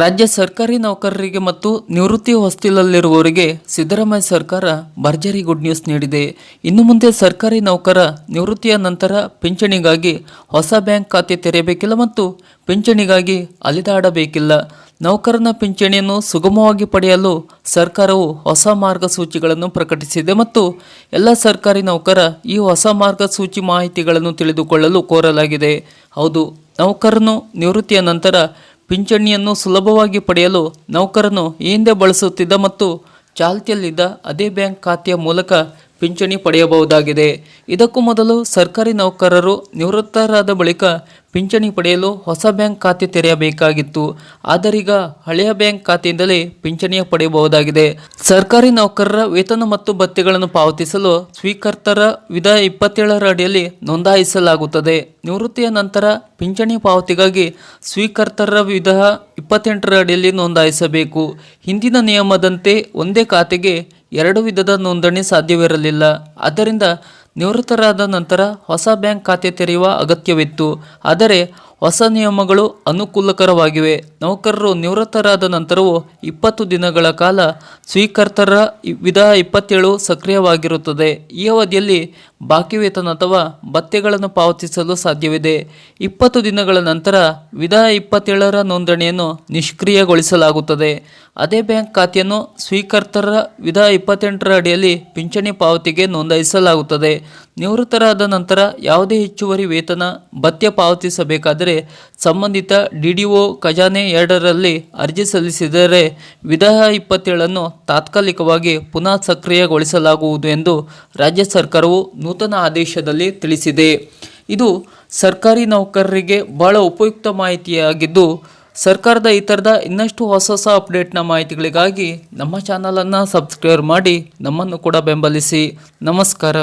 ರಾಜ್ಯ ಸರ್ಕಾರಿ ನೌಕರರಿಗೆ ಮತ್ತು ನಿವೃತ್ತಿ ಹೊಸ್ತಿಲಲ್ಲಿರುವವರಿಗೆ ಸಿದ್ದರಾಮಯ್ಯ ಸರ್ಕಾರ ಭರ್ಜರಿ ಗುಡ್ ನ್ಯೂಸ್ ನೀಡಿದೆ. ಇನ್ನು ಮುಂದೆ ಸರ್ಕಾರಿ ನೌಕರ ನಿವೃತ್ತಿಯ ನಂತರ ಪಿಂಚಣಿಗಾಗಿ ಹೊಸ ಬ್ಯಾಂಕ್ ಖಾತೆ ತೆರೆಯಬೇಕಿಲ್ಲ ಮತ್ತು ಪಿಂಚಣಿಗಾಗಿ ಅಲಿದಾಡಬೇಕಿಲ್ಲ. ನೌಕರನ ಪಿಂಚಣಿಯನ್ನು ಸುಗಮವಾಗಿ ಪಡೆಯಲು ಸರ್ಕಾರವು ಹೊಸ ಮಾರ್ಗಸೂಚಿಗಳನ್ನು ಪ್ರಕಟಿಸಿದೆ ಮತ್ತು ಎಲ್ಲ ಸರ್ಕಾರಿ ನೌಕರ ಈ ಹೊಸ ಮಾರ್ಗಸೂಚಿ ಮಾಹಿತಿಗಳನ್ನು ತಿಳಿದುಕೊಳ್ಳಲು ಕೋರಲಾಗಿದೆ. ಹೌದು, ನೌಕರನು ನಿವೃತ್ತಿಯ ನಂತರ ಪಿಂಚಣಿಯನ್ನು ಸುಲಭವಾಗಿ ಪಡೆಯಲು ನೌಕರನು ಈ ಹಿಂದೆ ಬಳಸುತ್ತಿದ್ದ ಮತ್ತು ಚಾಲ್ತಿಯಲ್ಲಿದ್ದ ಅದೇ ಬ್ಯಾಂಕ್ ಖಾತೆಯ ಮೂಲಕ ಪಿಂಚಣಿ ಪಡೆಯಬಹುದಾಗಿದೆ. ಇದಕ್ಕೂ ಮೊದಲು ಸರ್ಕಾರಿ ನೌಕರರು ನಿವೃತ್ತರಾದ ಬಳಿಕ ಪಿಂಚಣಿ ಪಡೆಯಲು ಹೊಸ ಬ್ಯಾಂಕ್ ಖಾತೆ ತೆರೆಯಬೇಕಾಗಿತ್ತು. ಆದರೀಗ ಹಳೆಯ ಬ್ಯಾಂಕ್ ಖಾತೆಯಿಂದಲೇ ಪಿಂಚಣಿಯ ಪಡೆಯಬಹುದಾಗಿದೆ. ಸರ್ಕಾರಿ ನೌಕರರ ವೇತನ ಮತ್ತು ಭತ್ಯೆಗಳನ್ನು ಪಾವತಿಸಲು ಸ್ವೀಕರ್ತರ ವಿಧ ಇಪ್ಪತ್ತೇಳರ ಅಡಿಯಲ್ಲಿ ನೋಂದಾಯಿಸಲಾಗುತ್ತದೆ. ನಿವೃತ್ತಿಯ ನಂತರ ಪಿಂಚಣಿ ಪಾವತಿಗಾಗಿ ಸ್ವೀಕರ್ತರ ವಿಧ ಇಪ್ಪತ್ತೆಂಟರ ಅಡಿಯಲ್ಲಿ ನೋಂದಾಯಿಸಬೇಕು. ಹಿಂದಿನ ನಿಯಮದಂತೆ ಒಂದೇ ಖಾತೆಗೆ ಎರಡು ವಿಧದ ನೋಂದಣಿ ಸಾಧ್ಯವಿರಲಿಲ್ಲ. ಆದ್ದರಿಂದ ನಿವೃತ್ತರಾದ ನಂತರ ಹೊಸ ಬ್ಯಾಂಕ್ ಖಾತೆ ತೆರೆಯುವ ಅಗತ್ಯವಿತ್ತು. ಆದರೆ ಹೊಸ ನಿಯಮಗಳು ಅನುಕೂಲಕರವಾಗಿವೆ. ನೌಕರರು ನಿವೃತ್ತರಾದ ನಂತರವೂ ಇಪ್ಪತ್ತು ದಿನಗಳ ಕಾಲ ಸ್ವೀಕರ್ತರ ವಿಧ ಇಪ್ಪತ್ತೇಳು ಸಕ್ರಿಯವಾಗಿರುತ್ತದೆ. ಈ ಅವಧಿಯಲ್ಲಿ ಬಾಕಿ ವೇತನ ಅಥವಾ ಭತ್ಯೆಗಳನ್ನು ಪಾವತಿಸಲು ಸಾಧ್ಯವಿದೆ. ಇಪ್ಪತ್ತು ದಿನಗಳ ನಂತರ ವಿಧ ಇಪ್ಪತ್ತೇಳರ ನೋಂದಣಿಯನ್ನು ನಿಷ್ಕ್ರಿಯಗೊಳಿಸಲಾಗುತ್ತದೆ. ಅದೇ ಬ್ಯಾಂಕ್ ಖಾತೆಯನ್ನು ಸ್ವೀಕರ್ತರ ವಿಧ ಇಪ್ಪತ್ತೆಂಟರ ಅಡಿಯಲ್ಲಿ ಪಿಂಚಣಿ ಪಾವತಿಗೆ ನೋಂದಾಯಿಸಲಾಗುತ್ತದೆ. ನಿವೃತ್ತರಾದ ನಂತರ ಯಾವುದೇ ಹೆಚ್ಚುವರಿ ವೇತನ, ಭತ್ಯೆ ಪಾವತಿಸಬೇಕಾದರೆ ಸಂಬಂಧಿತ ಡಿಡಿಒ ಖಜಾನೆ ಎರಡರಲ್ಲಿ ಅರ್ಜಿ ಸಲ್ಲಿಸಿದರೆ ವಿಧ ಇಪ್ಪತ್ತೇಳನ್ನು ತಾತ್ಕಾಲಿಕವಾಗಿ ಪುನಃ ಸಕ್ರಿಯಗೊಳಿಸಲಾಗುವುದು ಎಂದು ರಾಜ್ಯ ಸರ್ಕಾರವು ನೂತನ ಆದೇಶದಲ್ಲಿ ತಿಳಿಸಿದೆ. ಇದು ಸರ್ಕಾರಿ ನೌಕರರಿಗೆ ಬಹಳ ಉಪಯುಕ್ತ ಮಾಹಿತಿಯಾಗಿದ್ದು, ಸರ್ಕಾರದ ಈ ಥರದ ಇನ್ನಷ್ಟು ಹೊಸ ಹೊಸ ಅಪ್ಡೇಟ್ನ ಮಾಹಿತಿಗಳಿಗಾಗಿ ನಮ್ಮ ಚಾನಲನ್ನು ಸಬ್ಸ್ಕ್ರೈಬ್ ಮಾಡಿ ನಮ್ಮನ್ನು ಕೂಡ ಬೆಂಬಲಿಸಿ. ನಮಸ್ಕಾರ.